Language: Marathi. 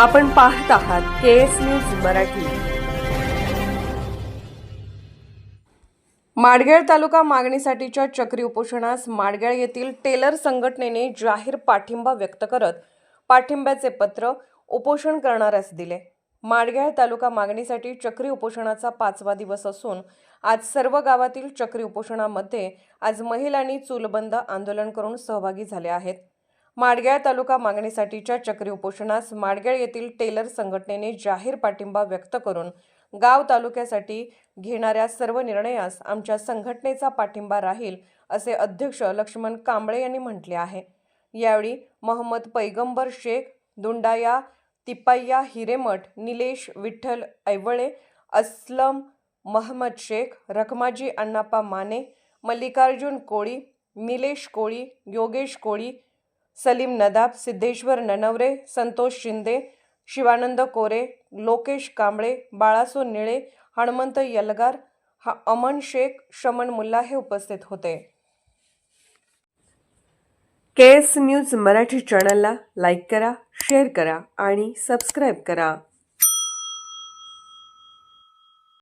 आपण पाहत आहात K S news Marathi. Madgel taluka मागणीसाठीच्या चक्री उपोषणास माडगेळ येथील टेलर संघटनेने जाहीर पाठिंबा व्यक्त करत पाठिंब्याचे पत्र उपोषण करणाऱ्यास दिले. माडगेळ तालुका मागणीसाठी चक्री उपोषणाचा पाचवा दिवस असून आज सर्व गावातील चक्री उपोषणामध्ये आज महिलांनी चूलबंद आंदोलन करून सहभागी झाले आहेत. माडग्याळ तालुका मागणीसाठीच्या चक्री उपोषणास माडग्याळ येथील टेलर संघटनेने जाहीर पाठिंबा व्यक्त करून गाव तालुक्यासाठी घेणाऱ्या सर्व निर्णयास आमच्या संघटनेचा पाठिंबा राहील असे अध्यक्ष लक्ष्मण कांबळे यांनी म्हटले आहे. यावेळी मोहम्मद पैगंबर शेख दुंडाया तिप्पाय्या हिरेमठ निलेश विठ्ठल ऐवळे अस्लम महम्मद शेख रखमाजी अण्णाप्पा माने मल्लिकार्जुन कोळी निलेश कोळी योगेश कोळी सलीम नदाब सिद्धेश्वर ननवरे संतोष शिंदे शिवानंद कोरे लोकेश कांबळे बाळासो निळे हणमंत यलगार हा अमन शेख शमन मुल्ला हे उपस्थित होते. के एस न्यूज मराठी चॅनलला लाईक करा शेअर करा आणि सबस्क्राईब करा.